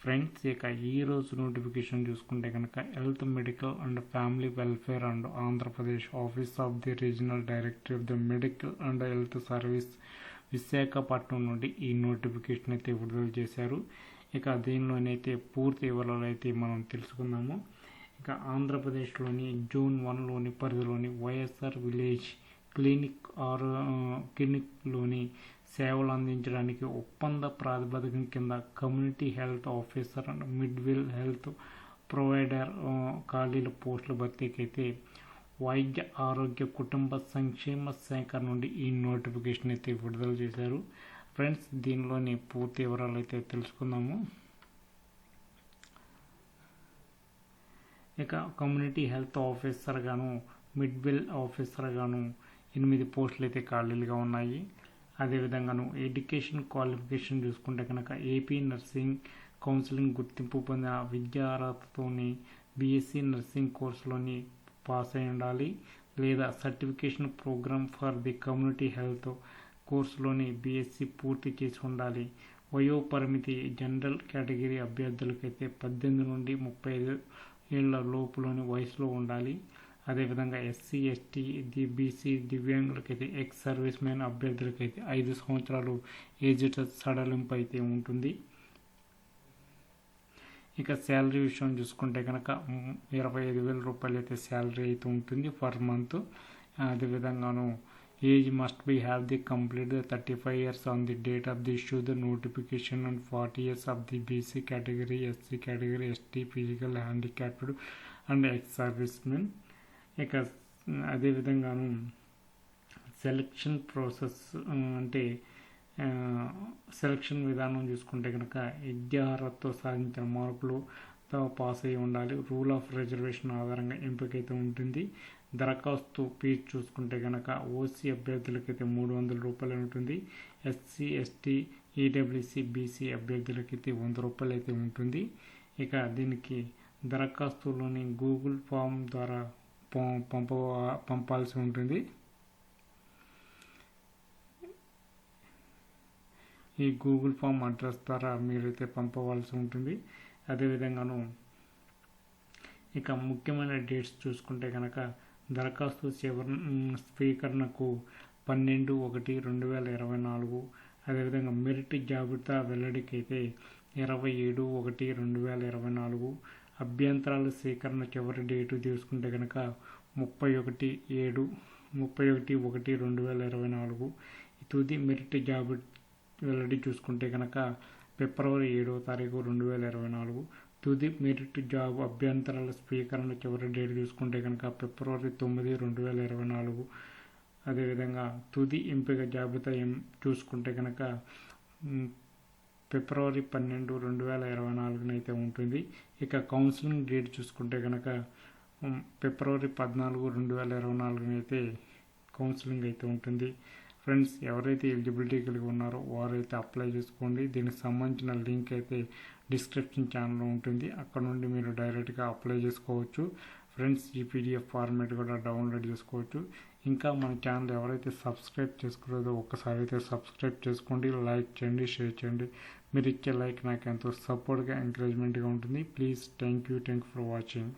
Friends ఇక ఈ రోజు నోటిఫికేషన్ చూసుకుంటే కనుక health medical and family welfare and Andhra Pradesh office of the regional director of the medical and health service Visakhapatnam నుండి ఈ notification అయితే విడుదల చేశారు. ఇక దీనిలోనైతే పూర్తి వివరాలు అయితే మనం తెలుసుకుందాము. ఇక ఆంధ్రప్రదేశ్లోని జూన్ వన్లోని పరిధిలోని వైఎస్ఆర్ విలేజ్ క్లినిక్ ఆర్ క్లినిక్లోని సేవలు అందించడానికి ఒప్పంద ప్రాతిపదికం కింద community health officer and midlevel health provider ఖాళీల పోస్టుల భర్తీకి అయితే వైద్య ఆరోగ్య కుటుంబ సంక్షేమ శాఖ నుండి ఈ నోటిఫికేషన్ అయితే విడుదల చేశారు. ఫ్రెండ్స్ దీనిలోని పూర్తి వివరాలు అయితే తెలుసుకుందాము. ఇక కమ్యూనిటీ హెల్త్ ఆఫీసర్గాను మిడ్విల్ ఆఫీసర్గాను ఎనిమిది పోస్టులు అయితే ఖాళీలుగా ఉన్నాయి. అదేవిధంగాను ఎడ్యుకేషన్ క్వాలిఫికేషన్ చూసుకుంటే కనుక ఏపీ నర్సింగ్ కౌన్సిలింగ్ గుర్తింపు పొందిన విద్యా అర్హతతోని బీఎస్సీ నర్సింగ్ కోర్సులోని పాస్ అయి ఉండాలి. లేదా certification programme for the community health కోర్సులోని BSc పూర్తి చేసి ఉండాలి. వయో పరిమితి జనరల్ కేటగిరీ అభ్యర్థులకైతే పద్దెనిమిది నుండి ముప్పై ఐదు ఏళ్ళ లోపులోని వయసులో ఉండాలి. అదేవిధంగా ఎస్సీ ఎస్టీ ది బీసీ దివ్యాంగులకైతే ఎక్స్ సర్వీస్ మ్యాన్ అభ్యర్థులకైతే ఐదు సంవత్సరాలు ఏజ్ సడలింపు అయితే ఉంటుంది. ఇక శాలరీ విషయం చూసుకుంటే కనుక ఇరవై ఐదు వేల రూపాయలు అయితే శాలరీ అయితే ఉంటుంది per month. అదేవిధంగాను age must be have the complete the thirty five years on the date of the issue the notification and forty years of the BC category SC category ST physical handicapped and ex service men ఇక అదేవిధంగాను selection process అంటే selection విధానం చూసుకుంటే కనుక విద్యార్హతతో సాధించిన మార్కులు pass అయి ఉండాలి. రూల్ ఆఫ్ రిజర్వేషన్ ఆధారంగా ఎంపికైతే ఉంటుంది. దరఖాస్తు ఫీజు చూసుకుంటే కనుక ఓసీ అభ్యర్థులకైతే మూడు వందల రూపాయలు ఉంటుంది. ఎస్సీ ఎస్టీ ఈడబ్ల్యూసీ బీసీ అభ్యర్థులకైతే వంద రూపాయలు అయితే ఉంటుంది. ఇక దీనికి దరఖాస్తులోని గూగుల్ ఫామ్ ద్వారా పంప పంపాల్సి ఉంటుంది. ఈ గూగుల్ ఫామ్ అడ్రస్ ద్వారా మీరైతే పంపవలసి ఉంటుంది. అదేవిధంగాను ఇక ముఖ్యమైన డేట్స్ చూసుకుంటే కనుక దరఖాస్తు చివరి స్వీకరణకు పన్నెండు ఒకటి రెండు వేల ఇరవై నాలుగు. అదేవిధంగా మెరిట్ జాబితా వెల్లడికైతే ఇరవై ఏడు ఒకటి రెండు వేల ఇరవై నాలుగు. అభ్యంతరాల స్వీకరణ చివరి డేటు తీసుకుంటే కనుక ముప్పై ఒకటి ఏడు ముప్పై ఒకటి ఒకటి రెండు వేల ఇరవై నాలుగు. తుది మెరిట్ జాబ్ వెల్లడి చూసుకుంటే కనుక ఫిబ్రవరి ఏడవ తారీఖు రెండు వేల ఇరవై నాలుగు. తుది మెరిట్ జాబ్ అభ్యంతరాల స్వీకరణ చివరి డేట్ చూసుకుంటే కనుక ఫిబ్రవరి తొమ్మిది రెండు వేల ఇరవై నాలుగు. అదేవిధంగా తుది ఎంపిక జాబితా చూసుకుంటే కనుక ఫిబ్రవరి పన్నెండు రెండు వేల ఇరవై నాలుగున అయితే ఉంటుంది. ఇక కౌన్సిలింగ్ డేట్ చూసుకుంటే కనుక ఫిబ్రవరి పద్నాలుగు రెండు వేల ఇరవై నాలుగున అయితే కౌన్సిలింగ్ అయితే ఉంటుంది. ఫ్రెండ్స్ ఎవరైతే ఎలిజిబిలిటీ కలిగి ఉన్నారో వారైతే అప్లై చేసుకోండి. దీనికి సంబంధించిన లింక్ అయితే డిస్క్రిప్షన్ ఛానల్లో ఉంటుంది. అక్కడ నుండి మీరు డైరెక్ట్గా అప్లై చేసుకోవచ్చు. ఫ్రెండ్స్ ఈ పీడిఎఫ్ ఫార్మేట్ కూడా డౌన్లోడ్ చేసుకోవచ్చు. ఇంకా మన ఛానల్ ఎవరైతే సబ్స్క్రైబ్ చేసుకోలేదో ఒక్కసారి అయితే సబ్స్క్రైబ్ చేసుకోండి. లైక్ చేయండి షేర్ చేయండి. మీరు ఇచ్చే లైక్ నాకు ఎంతో సపోర్ట్గా ఎంకరేజ్మెంట్గా ఉంటుంది. Please thank you thank for watching